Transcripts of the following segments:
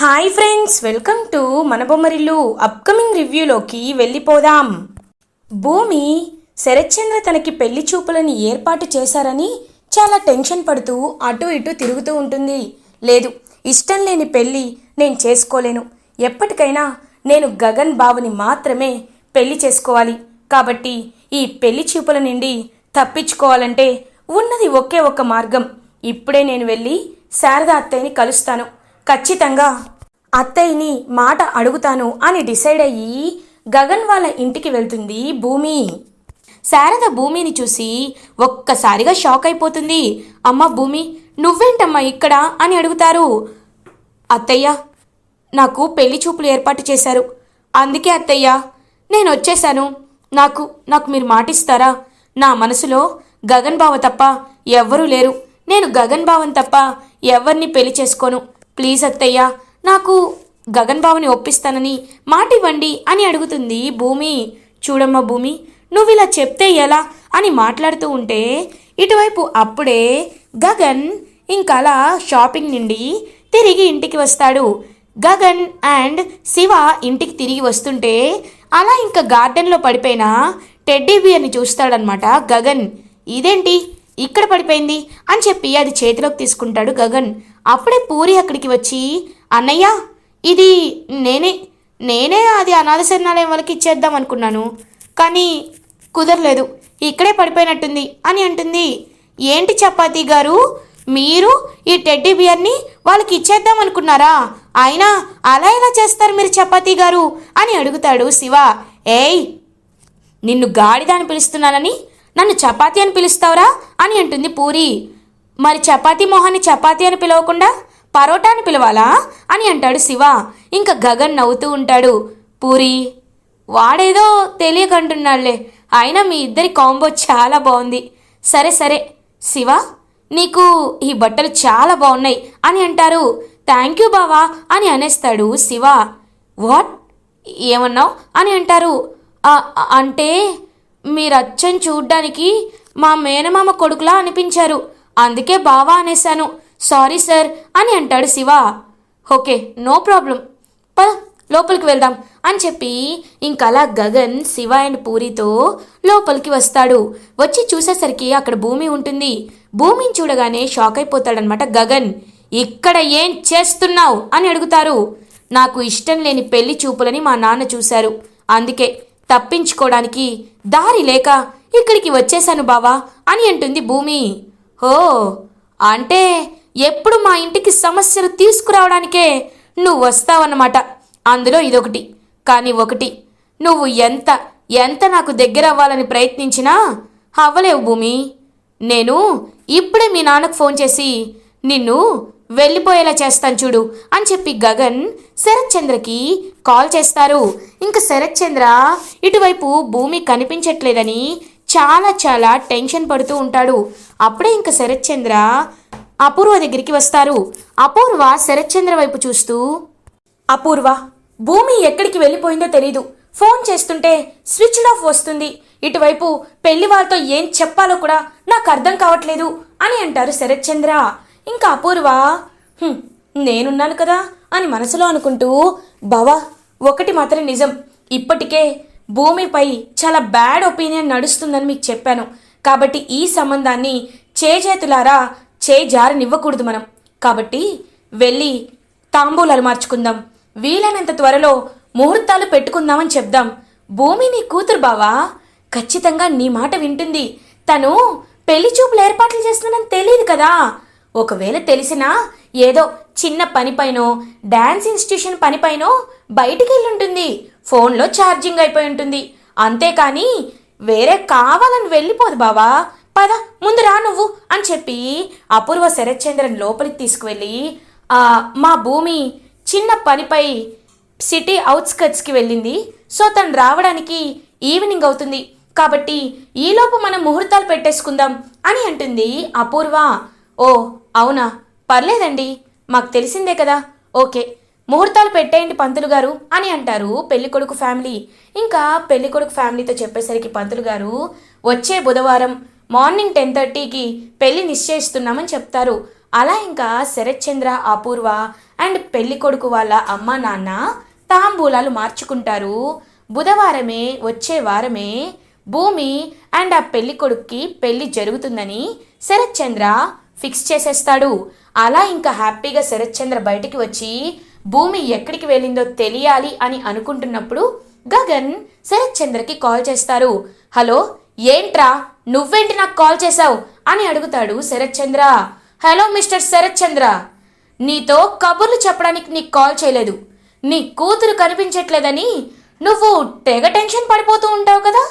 Hi friends welcome to మన Bommarillu upcoming రివ్యూలోకి వెళ్ళిపోదాం. భూమి శరత్చంద్ర తనకి పెళ్ళి చూపులని ఏర్పాటు చేశారని చాలా టెన్షన్ పడుతూ అటు ఇటు తిరుగుతూ ఉంటుంది. లేదు ఇష్టం లేని పెళ్ళి నేను చేసుకోలేను. ఎప్పటికైనా నేను గగన్ బాబుని మాత్రమే పెళ్ళి చేసుకోవాలి. కాబట్టి ఈ పెళ్ళి చూపుల నుండి తప్పించుకోవాలంటే ఉన్నది ఒకే ఒక్క మార్గం. ఇప్పుడే నేను వెళ్ళి శారదా అత్తయ్యని కలుస్తాను. ఖచ్చితంగా. అత్తయ్యని మాట అడుగుతాను అని డిసైడ్ అయ్యి గగన్ వాళ్ళ ఇంటికి వెళ్తుంది భూమి. శారద భూమిని చూసి ఒక్కసారిగా షాక్ అయిపోతుంది. అమ్మ భూమి నువ్వేంటమ్మా ఇక్కడ అని అడుగుతారు. అత్తయ్య నాకు పెళ్ళి చూపులు ఏర్పాటు చేశారు. అందుకే అత్తయ్య నేను వచ్చేశాను. నాకు నాకు మీరు మాటిస్తారా? నా మనసులో గగన్ బావ తప్ప ఎవ్వరూ లేరు. నేను గగన్ బావని తప్ప ఎవరిని పెళ్ళి చేసుకోను. ప్లీజ్ అత్తయ్య నాకు గగన్ బాబుని ఒప్పిస్తానని మాటివ్వండి అని అడుగుతుంది భూమి. చూడమ్మా భూమి నువ్వు ఇలా చెప్తే ఎలా అని మాట్లాడుతూ ఉంటే ఇటువైపు అప్పుడే గగన్ ఇంకలా షాపింగ్ నుండి తిరిగి ఇంటికి వస్తాడు. గగన్ అండ్ శివ ఇంటికి తిరిగి వస్తుంటే అలా ఇంకా గార్డెన్లో పడిపోయిన టెడ్డీ బియర్ని చూస్తాడనమాట గగన్. ఇదేంటి? ఇక్కడ పడిపోయింది? అని చెప్పి అది చేతిలోకి తీసుకుంటాడు గగన్. అప్పుడే పూరి అక్కడికి వచ్చి అన్నయ్య ఇది నేనే నేనే అది అనాథ శరణాలయం వాళ్ళకి ఇచ్చేద్దాం అనుకున్నాను. కానీ కుదరలేదు. ఇక్కడే పడిపోయినట్టుంది. అని అంటుంది. ఏంటి చపాతి గారు? మీరు ఈ టెడ్డీ బియర్ని వాళ్ళకి ఇచ్చేద్దాం అనుకున్నారా? అయినా అలా ఎలా చేస్తారు మీరు చపాతీ గారు? అని అడుగుతాడు శివ. ఏయ్ నిన్ను గాడిద అని పిలుస్తున్నానని? నన్ను చపాతి అని పిలుస్తావురా? అని అంటుంది పూరి. మరి చపాతీ మొహాన్ని చపాతీ అని పిలవకుండా పరోటా అని పిలవాలా? అని అంటాడు శివ. ఇంకా గగన్ నవ్వుతూ ఉంటాడు. పూరి వాడేదో తెలియకంటున్నాడులే అయినా మీ ఇద్దరి కాంబో చాలా బాగుంది. సరే సరే. శివ నీకు ఈ బట్టలు చాలా బాగున్నాయి అని అంటారు. థ్యాంక్ యూ బావా అని అనేస్తాడు శివ. వాట్? ఏమన్నావు? అని అంటారు. అంటే మీరు అచ్చం చూడ్డానికి మా మేనమామ కొడుకులా అనిపించారు. అందుకే బావా అనేశాను. సారీ సార్ అని అంటాడు శివ. Okay no problem. పద లోపలికి వెళ్దాం అని చెప్పి ఇంకలా గగన్ శివ అండ్ పూరితో లోపలికి వస్తాడు. వచ్చి చూసేసరికి అక్కడ భూమి ఉంటుంది. భూమిని చూడగానే షాక్ అయిపోతాడనమాట గగన్. ఇక్కడ ఏం చేస్తున్నావు? అని అడుగుతారు. నాకు ఇష్టం లేని పెళ్ళి చూపులని మా నాన్న చూశారు. అందుకే తప్పించుకోవడానికి దారి లేక ఇక్కడికి వచ్చేశాను బావా అని అంటుంది భూమి. ఓ అంటే ఎప్పుడు మా ఇంటికి సమస్యలు తీసుకురావడానికే నువ్వు వస్తావన్నమాట. అందులో ఇదొకటి కానీ ఒకటి. నువ్వు ఎంత ఎంత నాకు దగ్గర అవ్వాలని ప్రయత్నించినా అవ్వలేవు భూమి. నేను ఇప్పుడే మీ నాన్నకు ఫోన్ చేసి నిన్ను వెళ్ళిపోయేలా చేస్తాను చూడు అని చెప్పి గగన్ శరత్ చంద్రకి కాల్ చేస్తారు. ఇంకా శరత్ చంద్ర ఇటువైపు భూమి కనిపించట్లేదని చాలా చాలా టెన్షన్ పడుతూ ఉంటాడు. అప్పుడే ఇంకా శరత్చంద్ర అపూర్వ దగ్గరికి వస్తారు. అపూర్వ శరత్చంద్ర వైపు చూస్తూ అపూర్వ భూమి ఎక్కడికి వెళ్ళిపోయిందో తెలీదు. ఫోన్ చేస్తుంటే స్విచ్ ఆఫ్ వస్తుంది. ఇటువైపు పెళ్ళి వాళ్ళతో ఏం చెప్పాలో కూడా నాకు అర్థం కావట్లేదు అని అంటారు శరత్చంద్ర. ఇంకా అపూర్వ నేనున్నాను కదా అని మనసులో అనుకుంటూ భవ ఒకటి మాత్రం నిజం. ఇప్పటికే భూమిపై చాలా బ్యాడ్ ఒపీనియన్ నడుస్తుందని మీకు చెప్పాను. కాబట్టి ఈ సంబంధాన్ని చేజేతులారా చేజారనివ్వకూడదు మనం. కాబట్టి వెళ్ళి తాంబూలాలు మార్చుకుందాం. వీలైనంత త్వరలో ముహూర్తాలు పెట్టుకుందామని చెప్దాం. భూమి నీ కూతురు బావా? ఖచ్చితంగా నీ మాట వింటుంది. తను పెళ్ళి చూపులు ఏర్పాట్లు చేస్తున్నానని తెలియదు కదా. ఒకవేళ తెలిసినా ఏదో చిన్న పనిపైనో డ్యాన్స్ ఇన్స్టిట్యూషన్ పనిపైనో బయటికి వెళ్ళుంటుంది ఫోన్లో ఛార్జింగ్ అయిపోయి ఉంటుంది. అంతేకాని వేరే కావాలని వెళ్ళిపోదు బావా. పద ముందు రా నువ్వు అని చెప్పి అపూర్వ శరత్చంద్రన్ లోపలికి తీసుకువెళ్ళి మా భూమి చిన్న పనిపై సిటీ అవుట్స్కట్స్కి వెళ్ళింది. సో తను రావడానికి ఈవినింగ్ అవుతుంది. కాబట్టి ఈలోపు మనం ముహూర్తాలు పెట్టేసుకుందాం అని అంటుంది అపూర్వ. ఓ అవునా? పర్లేదండి. మాకు తెలిసిందే కదా. ఓకే. ముహూర్తాలు పెట్టేయండి పంతులు గారు అని అంటారు పెళ్ళికొడుకు ఫ్యామిలీ. ఇంకా పెళ్ళికొడుకు ఫ్యామిలీతో చెప్పేసరికి పంతులు గారు వచ్చే బుధవారం మార్నింగ్ టెన్ థర్టీకి పెళ్ళి నిశ్చయిస్తున్నామని చెప్తారు. అలా ఇంకా శరత్చంద్ర అపూర్వ అండ్ పెళ్ళి కొడుకు వాళ్ళ అమ్మ నాన్న తాంబూలాలు మార్చుకుంటారు. బుధవారమే వచ్చే వారమే భూమి అండ్ ఆ పెళ్ళి కొడుక్కి పెళ్ళి జరుగుతుందని శరత్చంద్ర ఫిక్స్ చేసేస్తాడు. అలా ఇంకా హ్యాపీగా శరత్చంద్ర బయటికి వచ్చి భూమి ఎక్కడికి వెళ్ళిందో తెలియాలి అని అనుకుంటున్నప్పుడు గగన్ శరత్ చంద్రకి కాల్ చేస్తారు. హలో ఏంట్రా? నువ్వేంటి నాకు కాల్ చేశావు? అని అడుగుతాడు శరత్ చంద్ర హలో మిస్టర్ శరత్ చంద్ర నీతో కబుర్లు చెప్పడానికి నీకు కాల్ చేయలేదు. నీ కూతురు కనిపించట్లేదని నువ్వు తెగ టెన్షన్ పడిపోతూ ఉంటావు కదా?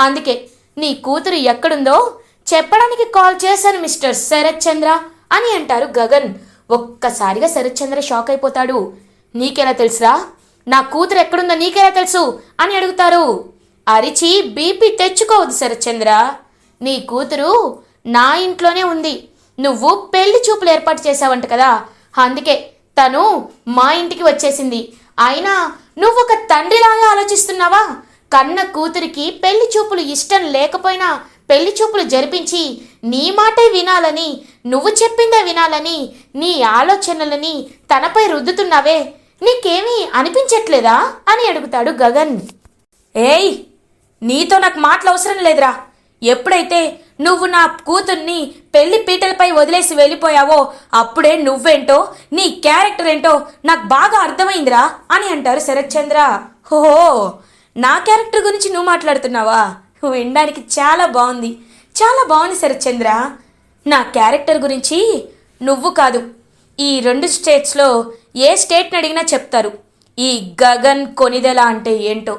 అందుకే నీ కూతురు ఎక్కడుందో చెప్పడానికి కాల్ చేశాను మిస్టర్ శరత్ చంద్ర అని అంటారు గగన్. ఒక్కసారిగా శరత్చంద్ర షాక్ అయిపోతాడు. నీకెలా తెలుసురా? నా కూతురు ఎక్కడుందో నీకెలా తెలుసు? అని అడుగుతారు. అరిచి బీపీ తెచ్చుకోవద్దు శరత్చంద్ర. నీ కూతురు నా ఇంట్లోనే ఉంది. నువ్వు పెళ్ళి చూపులు ఏర్పాటు చేసావంట కదా. అందుకే తను మా ఇంటికి వచ్చేసింది. అయినా నువ్వు ఒక తండ్రిలాగా ఆలోచిస్తున్నావా? కన్న కూతురికి పెళ్ళి చూపులు ఇష్టం లేకపోయినా పెళ్ళి చూపులు జరిపించి నీ మాటే వినాలని నువ్వు చెప్పిందే వినాలని నీ ఆలోచనలని తనపై రుద్దుతున్నావే. నీకేమీ అనిపించట్లేదా? అని అడుగుతాడు గగన్. ఏయ్ నీతో నాకు మాటలు అవసరం లేదురా. ఎప్పుడైతే నువ్వు నా కూతుర్ని పెళ్ళి పీటలపై వదిలేసి వెళ్ళిపోయావో అప్పుడే నువ్వేంటో నీ క్యారెక్టర్ ఏంటో నాకు బాగా అర్థమైందిరా అని అంటారు శరత్ చంద్ర నా క్యారెక్టర్ గురించి నువ్వు మాట్లాడుతున్నావా? వినడానికి చాలా బాగుంది. చాలా బాగుంది శరత్ నా క్యారెక్టర్ గురించి నువ్వు కాదు ఈ రెండు స్టేట్స్లో ఏ స్టేట్ని అడిగినా చెప్తారు. ఈ గగన్ కొనిదెల అంటే ఏంటో.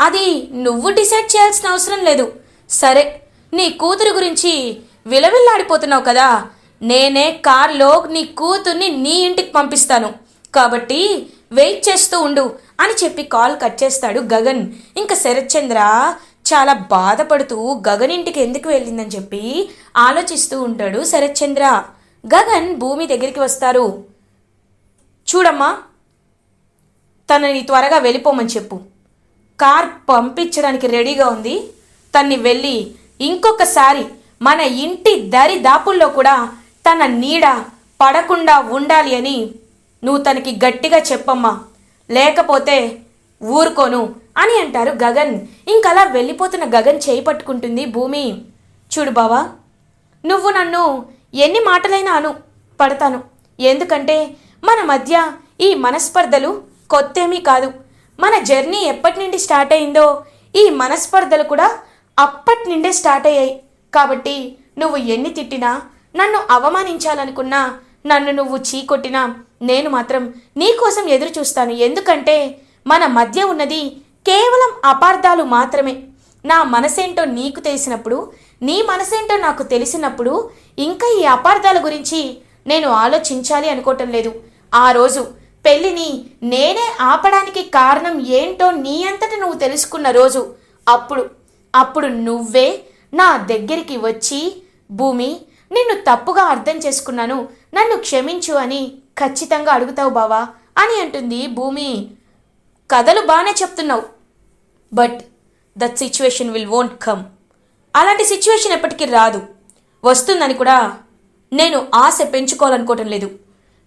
అది నువ్వు డిసైడ్ చేయాల్సిన అవసరం లేదు. సరే నీ కూతురు గురించి విలవిల్లాడిపోతున్నావు కదా. నేనే కార్లో నీ కూతుర్ని నీ ఇంటికి పంపిస్తాను. కాబట్టి వెయిట్ చేస్తూ ఉండు అని చెప్పి కాల్ కట్ చేస్తాడు గగన్. ఇంకా శరత్చంద్ర చాలా బాధపడుతూ గగన్ ఇంటికి ఎందుకు వెళ్ళిందని చెప్పి ఆలోచిస్తూ ఉంటాడు శరత్చంద్ర. గగన్ భూమి దగ్గరికి వస్తారు. చూడమ్మా తనని త్వరగా వెళ్ళిపోమని చెప్పు. కార్ పంపించడానికి రెడీగా ఉంది. తన్ని వెళ్ళి ఇంకొకసారి మన ఇంటి దరి దాపుల్లో కూడా తన నీడ పడకుండా ఉండాలి అని నువ్వు తనకి గట్టిగా చెప్పమ్మా. లేకపోతే ఊరుకోను అని అంటారు గగన్. ఇంకలా వెళ్ళిపోతున్న గగన్ చేయి పట్టుకుంటుంది భూమి. చూడు బావా నువ్వు నన్ను ఎన్ని మాటలైనా అను పడతాను. ఎందుకంటే మన మధ్య ఈ మనస్పర్ధలు కొత్తేమీ కాదు. మన జర్నీ ఎప్పటి నుండి స్టార్ట్ అయిందో ఈ మనస్పర్ధలు కూడా అప్పటి నుండే స్టార్ట్ అయ్యాయి. కాబట్టి నువ్వు ఎన్ని తిట్టినా నన్ను అవమానించాలనుకున్నా నన్ను నువ్వు చీకొట్టినా నేను మాత్రం నీకోసం ఎదురు చూస్తాను ఎందుకంటే మన మధ్య ఉన్నది కేవలం అపార్థాలు మాత్రమే. నా మనసేంటో నీకు తెలిసినప్పుడు నీ మనసేంటో నాకు తెలిసినప్పుడు ఇంకా ఈ అపార్థాల గురించి నేను ఆలోచించాలి అనుకోవటం లేదు. ఆ రోజు పెళ్ళిని నేనే ఆపడానికి కారణం ఏంటో నీ అంతట నువ్వు తెలుసుకున్న రోజు. అప్పుడు అప్పుడు నువ్వే నా దగ్గరికి వచ్చి భూమి నిన్ను తప్పుగా అర్థం చేసుకున్నాను. నన్ను క్షమించు అని ఖచ్చితంగా అడుగుతావు బావా అని అంటుంది భూమి. కథలు బాగానే చెప్తున్నావు. But that situation will won't come అలాంటి సిచ్యువేషన్ ఎప్పటికీ రాదు. వస్తుందని కూడా నేను ఆశ పెంచుకోవాలనుకోవటం లేదు.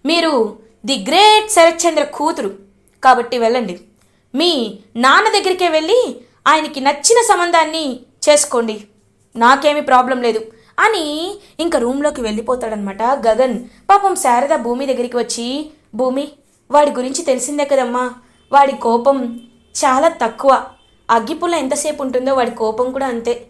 మీరు ది గ్రేట్ శరత్చంద్ర కూతురు కాబట్టి వెళ్ళండి. మీ నాన్న దగ్గరికే వెళ్ళి ఆయనకి నచ్చిన సంబంధాన్ని చేసుకోండి. నాకేమీ ప్రాబ్లం లేదు. అని ఇంకా రూమ్లోకి వెళ్ళిపోతాడనమాట గగన్. పాపం శారద భూమి దగ్గరికి వచ్చి భూమి వాడి గురించి తెలిసిందే కదమ్మా. వాడి కోపం చాలా తక్కువ. అగ్గిపుల్ల ఎంతసేపు ఉంటుందో వాడి కోపం కూడా అంతే.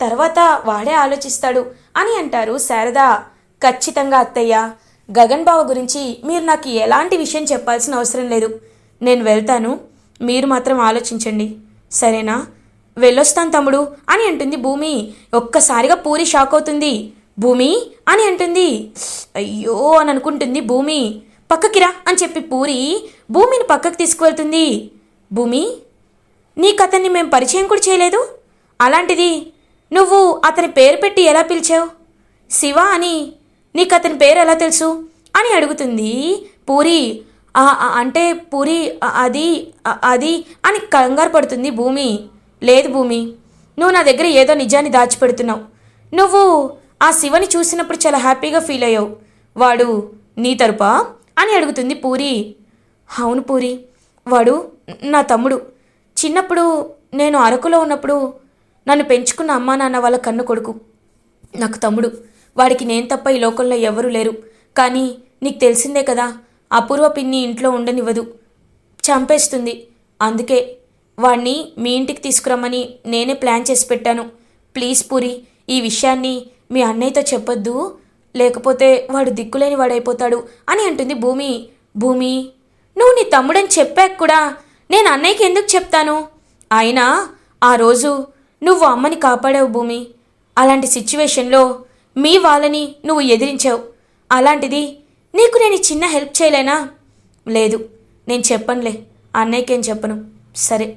తర్వాత వాడే ఆలోచిస్తాడు అని అంటారు శారద. ఖచ్చితంగా అత్తయ్య గగన్ బావ గురించి మీరు నాకు ఎలాంటి విషయం చెప్పాల్సిన అవసరం లేదు. నేను వెళ్తాను. మీరు మాత్రం ఆలోచించండి. సరేనా? వెళ్ళొస్తాను తమ్ముడు అని అంటుంది భూమి. ఒక్కసారిగా పూరి షాక్ అవుతుంది. భూమి అని అంటుంది. అయ్యో అని అనుకుంటుంది భూమి. పక్కకిరా అని చెప్పి పూరి భూమిని పక్కకు తీసుకువెళ్తుంది. భూమి నీకు అతన్ని మేము పరిచయం కూడా చేయలేదు. అలాంటిది నువ్వు అతని పేరు పెట్టి ఎలా పిలిచావు? శివ అని నీకు అతని పేరు ఎలా తెలుసు? అని అడుగుతుంది పూరి. అంటే పూరి అది అది అని కంగారు పడుతుంది భూమి. లేదు భూమి నువ్వు నా దగ్గర ఏదో నిజాన్ని దాచిపెడుతున్నావు. నువ్వు ఆ శివని చూసినప్పుడు చాలా హ్యాపీగా ఫీల్ అయ్యావు. వాడు నీ తరపా? అని అడుగుతుంది పూరి. అవును పూరి. వాడు నా తమ్ముడు. చిన్నప్పుడు నేను అరకులో ఉన్నప్పుడు నన్ను పెంచుకున్న అమ్మా నాన్న వాళ్ళ కన్ను కొడుకు. నాకు తమ్ముడు. వాడికి నేను తప్ప ఈ లోకంలో ఎవరూ లేరు. కానీ నీకు తెలిసిందే కదా అపూర్వ పిన్ని ఇంట్లో ఉండనివ్వదు. చంపేస్తుంది. అందుకే వాణ్ణి మీ ఇంటికి తీసుకురమ్మని నేనే ప్లాన్ చేసి పెట్టాను. ప్లీజ్ పూరి ఈ విషయాన్ని మీ అన్నయ్యతో చెప్పొద్దు. లేకపోతే వాడు దిక్కులేని వాడైపోతాడు అని అంటుంది భూమి. భూమి నువ్వు నీ తమ్ముడని చెప్పాక కూడా నేను అన్నయ్యకి ఎందుకు చెప్తాను? అయినా ఆ రోజు నువ్వు అమ్మని కాపాడావు భూమి. అలాంటి సిచ్యువేషన్లో మీ వాళ్ళని నువ్వు ఎదిరించావు. అలాంటిది నీకు నేను చిన్న హెల్ప్ చేయలేనా? లేదు నేను చెప్పనులే. అన్నయ్యకేం చెప్పను? సరే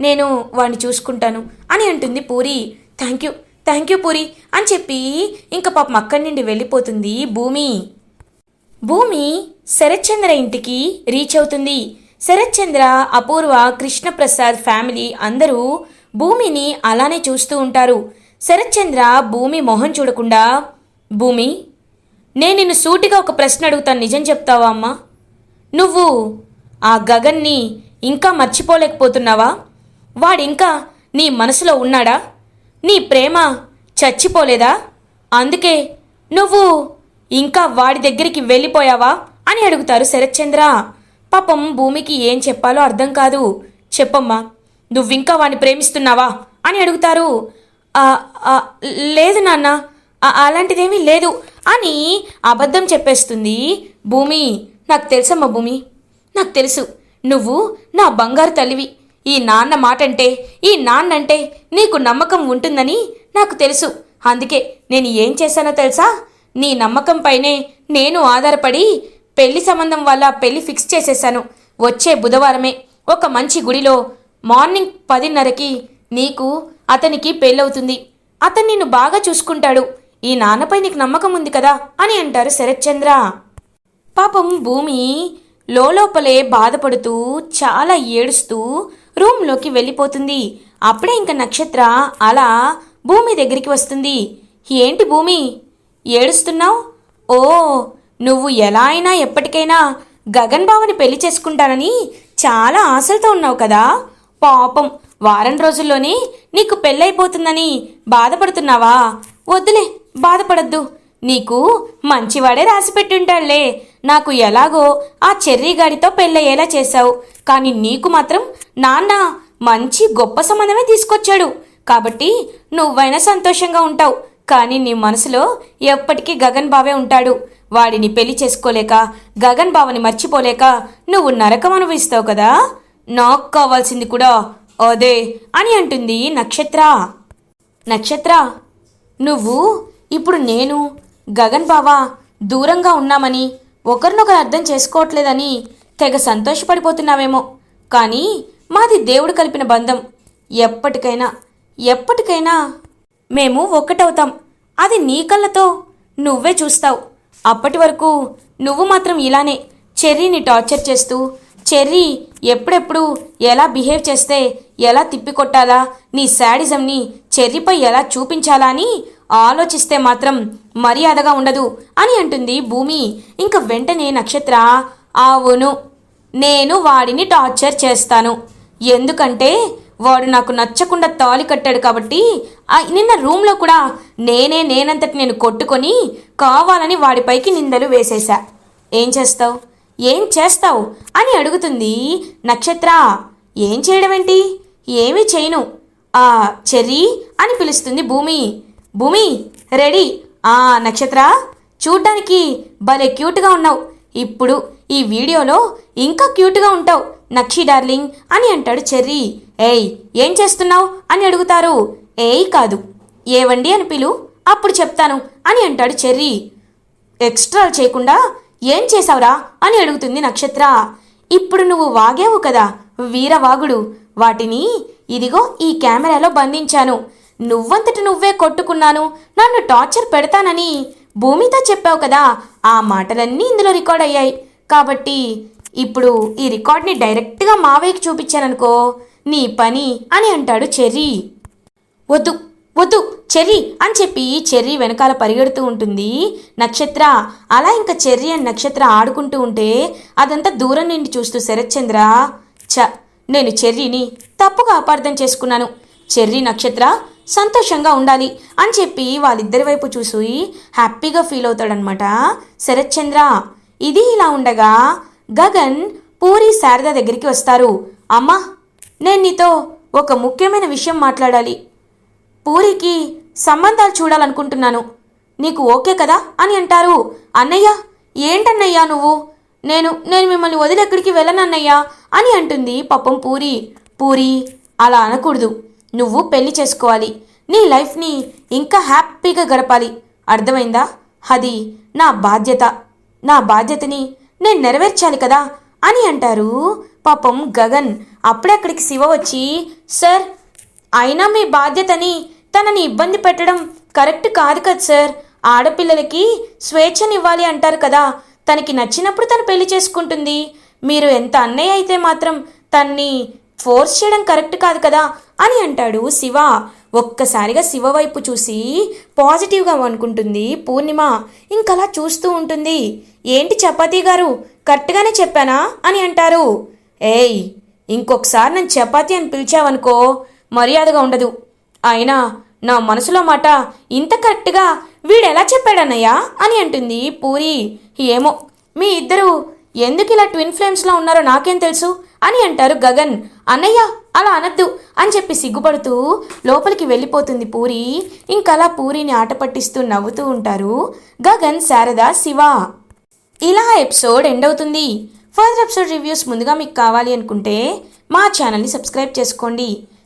నేను వాడిని చూసుకుంటాను అని అంటుంది Puri. Thank you thank you Puri అని చెప్పి ఇంకా పాపం అక్కడి నుండి వెళ్ళిపోతుంది భూమి. భూమి శరత్చంద్ర ఇంటికి రీచ్ అవుతుంది. శరత్చంద్ర అపూర్వ కృష్ణప్రసాద్ ఫ్యామిలీ అందరూ భూమిని అలానే చూస్తూ ఉంటారు. శరత్చంద్ర భూమి మొహం చూడకుండా భూమి నేను నిన్ను సూటిగా ఒక ప్రశ్న అడుగుతాను నిజం చెప్తావా అమ్మా? నువ్వు ఆ గగన్ని ఇంకా మర్చిపోలేకపోతున్నావా? వాడింకా నీ మనసులో ఉన్నాడా? నీ ప్రేమ చచ్చిపోలేదా? అందుకే నువ్వు ఇంకా వాడి దగ్గరికి వెళ్ళిపోయావా? అని అడుగుతారు శరత్చంద్ర. పాపం భూమికి ఏం చెప్పాలో అర్థం కాదు. చెప్పమ్మా నువ్వింకా వాడిని ప్రేమిస్తున్నావా? అని అడుగుతారు. లేదు నాన్న అలాంటిదేమీ లేదు అని అబద్ధం చెప్పేస్తుంది భూమి. నాకు తెలుసమ్మా భూమి నాకు తెలుసు. నువ్వు నా బంగారు తల్లివి. ఈ నాన్న మాటంటే ఈ నాన్నంటే నీకు నమ్మకం ఉంటుందని నాకు తెలుసు. అందుకే నేను ఏం చేశానో తెలుసా? నీ నమ్మకంపైనే నేను ఆధారపడి పెళ్ళి సంబంధం వల్ల పెళ్ళి ఫిక్స్ చేసేశాను. వచ్చే బుధవారమే ఒక మంచి గుడిలో మార్నింగ్ పదిన్నరకి నీకు అతనికి పెళ్ళవుతుంది. అతను నిన్ను బాగా చూసుకుంటాడు. ఈ నాన్నపై నీకు నమ్మకం ఉంది కదా అని అంటారు శరత్చంద్ర. పాపం భూమి లోపలే బాధపడుతూ చాలా ఏడుస్తూ రూమ్లోకి వెళ్ళిపోతుంది. అప్పుడే ఇంక నక్షత్ర అలా భూమి దగ్గరికి వస్తుంది. ఏంటి భూమి? ఏడుస్తున్నావు? ఓ నువ్వు ఎలా అయినా ఎప్పటికైనా గగన్ బావని పెళ్ళి చేసుకుంటానని చాలా ఆశలతో ఉన్నావు కదా. పాపం వారం రోజుల్లోనే నీకు పెళ్ళైపోతుందని బాధపడుతున్నావా? వద్దులే బాధపడద్దు. నీకు మంచివాడే రాసి పెట్టుంటాడులే. నాకు ఎలాగో ఆ చెర్రీ గాడితో పెళ్ళయ్యేలా చేశావు. కానీ నీకు మాత్రం నాన్న మంచి గొప్ప సంబంధమే తీసుకొచ్చాడు. కాబట్టి నువ్వైనా సంతోషంగా ఉంటావు. కానీ నీ మనసులో ఎప్పటికీ గగన్ బావే ఉంటాడు. వాడిని పెళ్ళి చేసుకోలేక గగన్ బావని మర్చిపోలేక నువ్వు నరకం అనుభవిస్తావు కదా? నాకు కావాల్సింది కూడా అదే అని అంటుంది నక్షత్ర. నక్షత్ర నువ్వు ఇప్పుడు నేను గగన్ బావా దూరంగా ఉన్నామని ఒకరినొకరు అర్థం చేసుకోవట్లేదని తెగ సంతోషపడిపోతున్నావేమో. కానీ మాది దేవుడు కలిపిన బంధం. ఎప్పటికైనా ఎప్పటికైనా మేము ఒక్కటవుతాం. అది నీ కళ్ళతో నువ్వే చూస్తావు. అప్పటి వరకు నువ్వు మాత్రం ఇలానే చెర్రీని టార్చర్ చేస్తూ చెర్రీ ఎప్పుడెప్పుడు ఎలా బిహేవ్ చేస్తే ఎలా తిప్పికొట్టాలా నీ శాడిజంని చెర్రీపై ఎలా చూపించాలా అని ఆలోచిస్తే మాత్రం మర్యాదగా ఉండదు అని అంటుంది భూమి. ఇంక వెంటనే నక్షత్ర అవును నేను వాడిని టార్చర్ చేస్తాను. ఎందుకంటే వాడు నాకు నచ్చకుండా తాళి కట్టాడు కాబట్టి ఆ నిన్న రూమ్లో కూడా నేనే నేనంతటి నేను కొట్టుకొని కావాలని వాడిపైకి నిందలు వేసేశా. ఏం చేస్తావు? ఏం చేస్తావు? అని అడుగుతుంది నక్షత్ర. ఏం చేయడం ఏంటి ఏమీ చేయను. ఆ చెర్రీ అని పిలుస్తుంది భూమి. భూమి రెడీ. ఆ నక్షత్ర చూడ్డానికి భలే క్యూట్గా ఉన్నావు. ఇప్పుడు ఈ వీడియోలో ఇంకా క్యూట్గా ఉంటావు నక్షి డార్లింగ్ అని అంటాడు చెర్రీ. ఏయ్ ఏం చేస్తున్నావు? అని అడుగుతారు. ఏయ్ కాదు. ఏవండి అని పిలు. అప్పుడు చెప్తాను. అని అంటాడు చెర్రీ. ఎక్స్ట్రా చేయకుండా ఏం చేశావురా అని అడుగుతుంది నక్షత్ర. ఇప్పుడు నువ్వు వాగావు కదా వీరవాగుడు. వాటిని ఇదిగో ఈ కెమెరాలో బంధించాను. నువ్వంతట నువ్వే కొట్టుకున్నాను. నన్ను టార్చర్ పెడతానని భూమితో చెప్పావు కదా ఆ మాటలన్నీ ఇందులో రికార్డ్ అయ్యాయి. కాబట్టి ఇప్పుడు ఈ రికార్డ్ని డైరెక్ట్గా మావయ్యకి చూపించాననుకో నీ పని అని అంటాడు చెర్రీ. వద్దు వద్దు చెర్రీ అని చెప్పి చెర్రీ వెనకాల పరిగెడుతూ ఉంటుంది. నక్షత్ర అలా ఇంకా చెర్రీ అండ్ నక్షత్ర ఆడుకుంటూ ఉంటే అదంతా దూరం నుండి చూస్తూ శరత్చంద్ర చ నేను చెర్రీని తప్పుగా అపార్థం చేసుకున్నాను. చెర్రీ నక్షత్ర సంతోషంగా ఉండాలి అని చెప్పి వాళ్ళిద్దరి వైపు చూసి హ్యాపీగా ఫీల్ అవుతాడనమాట శరత్చంద్ర. ఇది ఇలా ఉండగా గగన్ పూరి శారద దగ్గరికి వస్తారు. అమ్మా నేను నీతో ఒక ముఖ్యమైన విషయం మాట్లాడాలి. పూరికి సంబంధాలు చూడాలనుకుంటున్నాను. నీకు ఓకే కదా? అని అంటారు. అన్నయ్య ఏంటన్నయ్యా నువ్వు? నేను నేను మిమ్మల్ని వదిలి ఎక్కడికి వెళ్ళనన్నయ్యా అని అంటుంది పాపం పూరి. పూరి అలా అనకూడదు. నువ్వు పెళ్ళి చేసుకోవాలి. నీ లైఫ్ని ఇంకా హ్యాపీగా గడపాలి. అర్థమైందా? అది నా బాధ్యత. నా బాధ్యతని నేను నెరవేర్చాలి కదా? అని అంటారు పాపం గగన్. అప్పుడే అక్కడికి శివ వచ్చి సార్ అయినా మీ బాధ్యతని తనని ఇబ్బంది పెట్టడం కరెక్ట్ కాదు కదా సార్. ఆడపిల్లలకి స్వేచ్ఛనివ్వాలి అంటారు కదా. తనకి నచ్చినప్పుడు తను పెళ్ళి చేసుకుంటుంది. మీరు ఎంత అన్నయ్య అయితే మాత్రం తన్ని ఫోర్స్ చేయడం కరెక్ట్ కాదు కదా అని అంటాడు శివ. ఒక్కసారిగా శివ వైపు చూసి పాజిటివ్గా అనుకుంటుంది పూర్ణిమ. ఇంకలా చూస్తూ ఉంటుంది. ఏంటి చపాతీ గారు? కరెక్ట్గానే చెప్పానా అని అంటారు. ఏయ్ ఇంకొకసారి నన్ను చపాతీ అని పిలిచావనుకో మర్యాదగా ఉండదు. అయినా నా మనసులో మాట ఇంత కరెక్ట్గా వీడెలా చెప్పాడన్నయ్యా అని అంటుంది పూరి. ఏమో మీ ఇద్దరు ఎందుకు ఇలా ట్విన్ ఫ్లేమ్స్లో ఉన్నారో నాకేం తెలుసు అని అంటారు గగన్. అన్నయ్య అలా అనద్దు అని చెప్పి సిగ్గుపడుతూ లోపలికి వెళ్ళిపోతుంది పూరి. ఇంకలా పూరిని ఆట పట్టిస్తూ నవ్వుతూ ఉంటారు గగన్ శారద శివ. ఇలా ఎపిసోడ్ ఎండ్ అవుతుంది. ఫర్దర్ ఎపిసోడ్ రివ్యూస్ ముందుగా మీకు కావాలి అనుకుంటే మా ఛానల్ని సబ్స్క్రైబ్ చేసుకోండి.